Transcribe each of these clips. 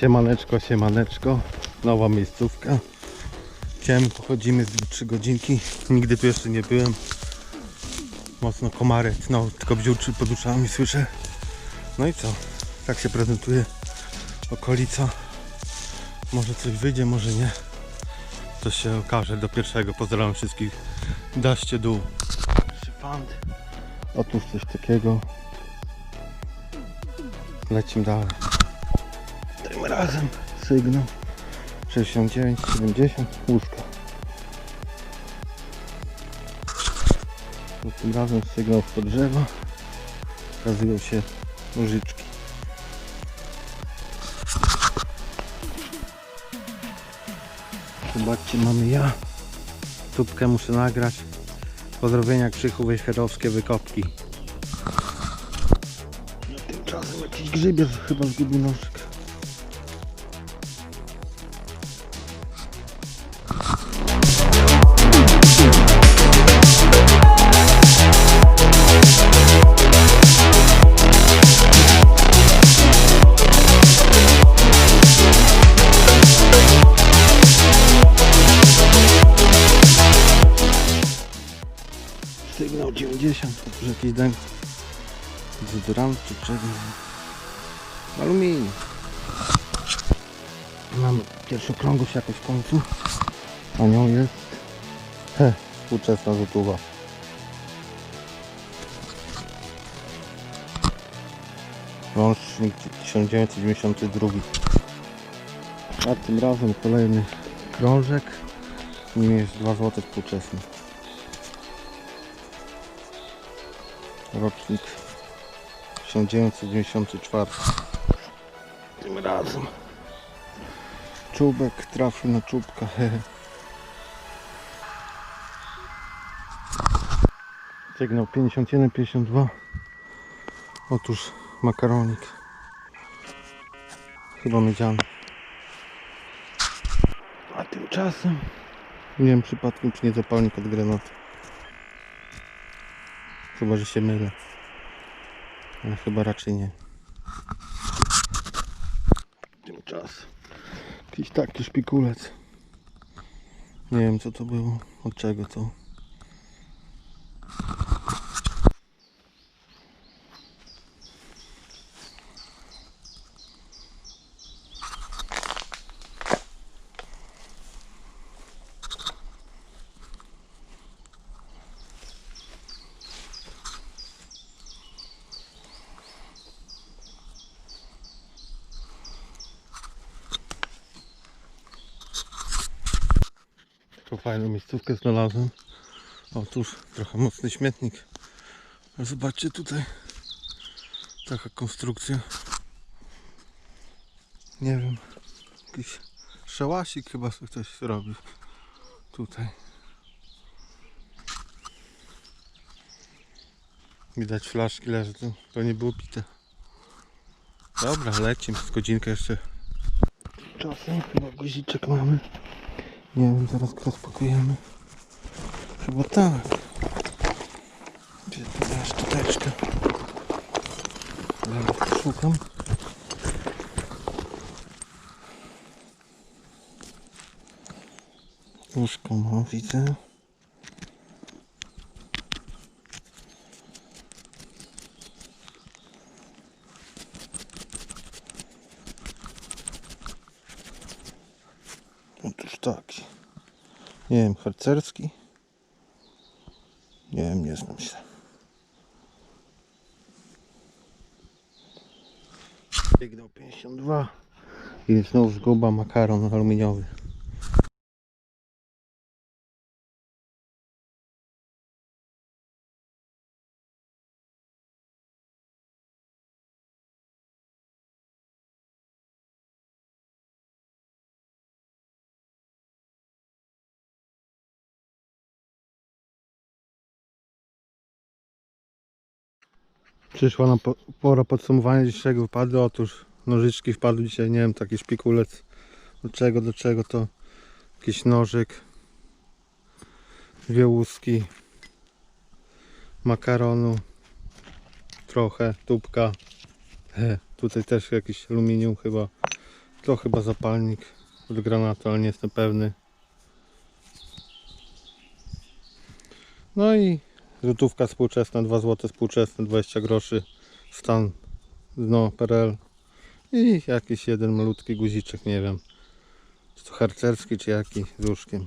Siemaneczko, siemaneczko. Nowa miejscówka. Chciałem pochodzimy z 3 godzinki. Nigdy tu jeszcze nie byłem. Mocno komary, no tylko bziuczy pod uszami słyszę. No i co? Tak się prezentuje okolica. Może coś wyjdzie, może nie. To się okaże do pierwszego. Pozdrawiam wszystkich. Daście dół. Fand. Otóż coś takiego. Lecimy dalej. Tym razem sygnał 69, 70, łóżka. To Tym razem sygnał w drzewa. Okazują się nożyczki. Zobaczcie, mamy ja. Tubkę muszę nagrać. Pozdrowienia Krzychu Wejherowskie wykopki. Tymczasem jakiś grzybiarz chyba zgubił nożyk. Sygnał 90, to już jakiś dęk. Dezodorant czy czego? Aluminium. Mamy pierwszą krągłość jakoś w końcu. A nią jest he, współczesna rzutowa. Łącznik 1992. A tym razem kolejny krążek. Nim jest 2 zł współczesny. Rocznik 1994. Tym razem czubek trafił na czubka. Sygnał 51-52. Otóż makaronik. Chyba miedziany. A tymczasem nie wiem przypadkiem czy nie zapalnik od granaty. Chyba, że się mylę. Ale chyba raczej nie. Tymczasem. Jakiś taki szpikulec. Nie wiem co to było. Od czego to. Fajną miejscówkę znalazłem. Otóż trochę mocny śmietnik. Zobaczcie tutaj. Taka konstrukcja. Nie wiem. Jakiś szałasik chyba sobie ktoś robi. Tutaj. Widać flaszki leży tu. To nie było pite. Dobra, lecimy. Z godzinkę jeszcze. Czasem chyba guziczek mamy. Nie wiem, zaraz go rozpakujemy. Chyba tak. Gdzie tu jest szczoteczka? Zaraz szukam. Łóżko ma, widzę. Otóż taki. Nie wiem, harcerski. Nie wiem, nie znam się. Sygnał 52 i znów zguba makaron aluminiowy. Przyszła nam po, pora podsumowania dzisiejszego wypadu. Otóż nożyczki wpadły dzisiaj, nie wiem, taki szpikulec. Do czego, do czego to jakiś nożyk, dwie łuski, makaronu, trochę, tubka. He, tutaj też jakiś aluminium chyba. To chyba zapalnik od granatu, ale nie jestem pewny. No i złotówka współczesna, 2 zł współczesne, 20 groszy. Stan no PRL. I jakiś jeden malutki guziczek, nie wiem. Czy to harcerski, czy jaki z łóżkiem.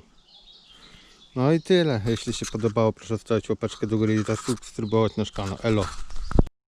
No i tyle. Jeśli się podobało, proszę stawić łapeczkę do góry i zasubskrybować nasz kanał. Elo.